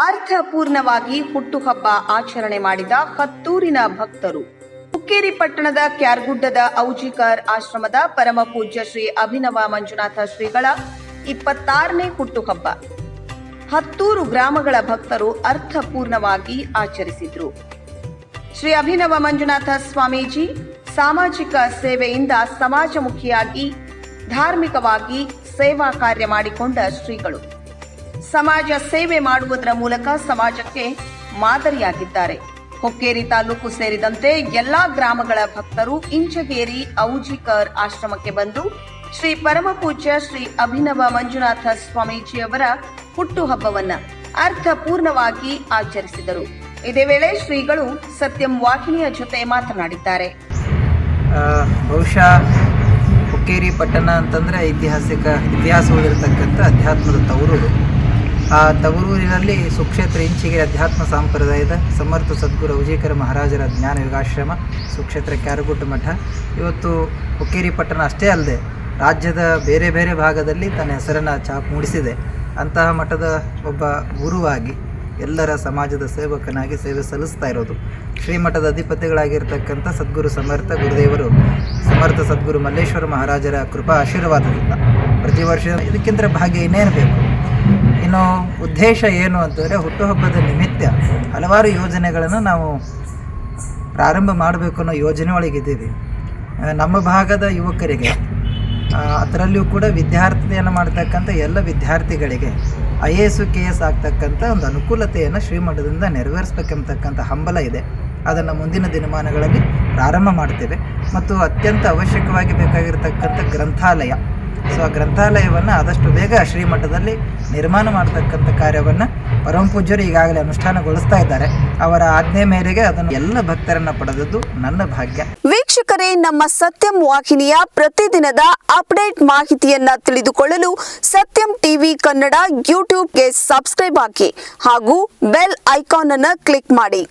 ಅರ್ಥಪೂರ್ಣವಾಗಿ ಹುಟ್ಟುಹಬ್ಬ ಆಚರಣೆ ಮಾಡಿದ ಹತ್ತೂರಿನ ಭಕ್ತರು. ಹುಕ್ಕೇರಿ ಪಟ್ಟಣದ ಕ್ಯಾರ್ಗುಡ್ಡದ ಔಜಿಕರ್ ಆಶ್ರಮದ ಪರಮ ಪೂಜ್ಯ ಶ್ರೀ ಅಭಿನವ ಮಂಜುನಾಥ ಶ್ರೀಗಳ ಇಪ್ಪತ್ತಾರನೇ ಹುಟ್ಟುಹಬ್ಬ. ಹತ್ತೂರು ಗ್ರಾಮಗಳ ಭಕ್ತರು ಅರ್ಥಪೂರ್ಣವಾಗಿ ಆಚರಿಸಿದ್ರು. ಶ್ರೀ ಅಭಿನವ ಮಂಜುನಾಥ ಸ್ವಾಮೀಜಿ ಸಾಮಾಜಿಕ ಸೇವೆಯಿಂದ ಸಮಾಜಮುಖಿಯಾಗಿ, ಧಾರ್ಮಿಕವಾಗಿ ಸೇವಾ ಕಾರ್ಯ ಮಾಡಿಕೊಂಡ ಶ್ರೀಗಳು. ಸಮಾಜ ಸೇವೆ ಮಾಡುವುದರ ಮೂಲಕ ಸಮಾಜಕ್ಕೆ ಮಾದರಿಯಾಗಿದ್ದಾರೆ. ಹೊಕ್ಕೇರಿ ತಾಲೂಕು ಸೇರಿದಂತೆ ಎಲ್ಲಾ ಗ್ರಾಮಗಳ ಭಕ್ತರು ಇಂಚಗೇರಿ ಔಜಿಕರ್ ಆಶ್ರಮಕ್ಕೆ ಬಂದು ಶ್ರೀ ಪರಮಪೂಜ್ಯ ಶ್ರೀ ಅಭಿನವ ಮಂಜುನಾಥ ಸ್ವಾಮೀಜಿಯವರ ಹುಟ್ಟುಹಬ್ಬವನ್ನ ಅರ್ಥಪೂರ್ಣವಾಗಿ ಆಚರಿಸಿದರು. ಇದೇ ವೇಳೆ ಶ್ರೀಗಳು ಸತ್ಯಂ ವಾಹಿನಿಯ ಜೊತೆ ಮಾತನಾಡಿದ್ದಾರೆ. ಬಹುಶಃ ಹುಕ್ಕೇರಿ ಪಟ್ಟಣ ಅಂತಂದ್ರೆ ಐತಿಹಾಸಿಕ ಇತಿಹಾಸವಾಗಿರ್ತಕ್ಕಂಥ ಅಧ್ಯಾತ್ಮದ ತವರೂರು. ಆ ತವರೂರಿನಲ್ಲಿ ಸುಕ್ಷೇತ್ರ ಇಂಚಿಗೆ ಅಧ್ಯಾತ್ಮ ಸಂಪ್ರದಾಯದ ಸಮರ್ಥ ಸದ್ಗುರು ಔಜೀಕರ ಮಹಾರಾಜರ ಜ್ಞಾನ ಯೋಗಾಶ್ರಮ ಸುಕ್ಷೇತ್ರ ಕ್ಯಾರಗುಡ್ಡ ಮಠ. ಇವತ್ತು ಹುಕ್ಕೇರಿ ಪಟ್ಟಣ ಅಷ್ಟೇ ಅಲ್ಲದೆ ರಾಜ್ಯದ ಬೇರೆ ಬೇರೆ ಭಾಗದಲ್ಲಿ ತನ್ನ ಹೆಸರನ್ನು ಚಾಪ್ ಮೂಡಿಸಿದೆ. ಅಂತಹ ಮಠದ ಒಬ್ಬ ಗುರುವಾಗಿ ಎಲ್ಲರ ಸಮಾಜದ ಸೇವಕನಾಗಿ ಸೇವೆ ಸಲ್ಲಿಸ್ತಾ ಇರೋದು. ಶ್ರೀಮಠದ ಅಧಿಪತಿಗಳಾಗಿರ್ತಕ್ಕಂಥ ಸದ್ಗುರು ಸಮರ್ಥ ಗುರುದೇವರು ಸಮರ್ಥ ಸದ್ಗುರು ಮಲ್ಲೇಶ್ವರ ಮಹಾರಾಜರ ಕೃಪಾ ಆಶೀರ್ವಾದದಿಂದ ಪ್ರತಿ ವರ್ಷ ಇದಕ್ಕಿಂತ ಭಾಗ್ಯ ಇನ್ನೇನು ಬೇಕು? ಇನ್ನು ಉದ್ದೇಶ ಏನು ಅಂತಂದರೆ ಹುಟ್ಟುಹಬ್ಬದ ನಿಮಿತ್ತ ಹಲವಾರು ಯೋಜನೆಗಳನ್ನು ನಾವು ಪ್ರಾರಂಭ ಮಾಡಬೇಕು ಅನ್ನೋ ಯೋಜನೆ ಒಳಗಿದ್ದೀವಿ. ನಮ್ಮ ಭಾಗದ ಯುವಕರಿಗೆ ಅದರಲ್ಲಿಯೂ ಕೂಡ ವಿದ್ಯಾರ್ಥಿಯನ್ನು ಮಾಡ್ತಕ್ಕಂಥ ಎಲ್ಲ ವಿದ್ಯಾರ್ಥಿಗಳಿಗೆ I A S K S ಆಗ್ತಕ್ಕಂಥ ಒಂದು ಅನುಕೂಲತೆಯನ್ನು ಶ್ರೀಮಠದಿಂದ ನೆರವೇರಿಸ್ಬೇಕೆಂಬತಕ್ಕಂಥ ಹಂಬಲ ಇದೆ. ಅದನ್ನು ಮುಂದಿನ ದಿನಮಾನಗಳಲ್ಲಿ ಪ್ರಾರಂಭ ಮಾಡ್ತೇವೆ. ಮತ್ತು ಅತ್ಯಂತ ಅವಶ್ಯಕವಾಗಿ ಬೇಕಾಗಿರತಕ್ಕಂಥ ಗ್ರಂಥಾಲಯ ಸೊ ಆ ಗ್ರಂಥಾಲಯವನ್ನು ಆದಷ್ಟು ಬೇಗ ಶ್ರೀಮಠದಲ್ಲಿ ನಿರ್ಮಾಣ ಮಾಡ್ತಕ್ಕಂಥ ಕಾರ್ಯವನ್ನು ಪರಮ ಪೂಜ್ಯರು ಈಗಾಗಲೇ ಅನುಷ್ಠಾನಗೊಳಿಸ್ತಾ ಇದ್ದಾರೆ. ಅವರ ಆಜ್ಞೆ ಮೇರೆಗೆ ಅದನ್ನು ಎಲ್ಲ ಭಕ್ತರನ್ನ ಪಡೆದದ್ದು ನನ್ನ ಭಾಗ್ಯ. ವೀಕ್ಷಕರೇ, ನಮ್ಮ ಸತ್ಯಂ ವಾಹಿನಿಯ ಪ್ರತಿದಿನದ ಅಪ್ಡೇಟ್ ಮಾಹಿತಿಯನ್ನ ತಿಳಿದುಕೊಳ್ಳಲು ಸತ್ಯಂ ಟಿವಿ ಕನ್ನಡ ಯೂಟ್ಯೂಬ್ಗೆ ಸಬ್ಸ್ಕ್ರೈಬ್ ಹಾಕಿ ಹಾಗೂ ಬೆಲ್ ಐಕಾನ್ ಅನ್ನು ಕ್ಲಿಕ್ ಮಾಡಿ.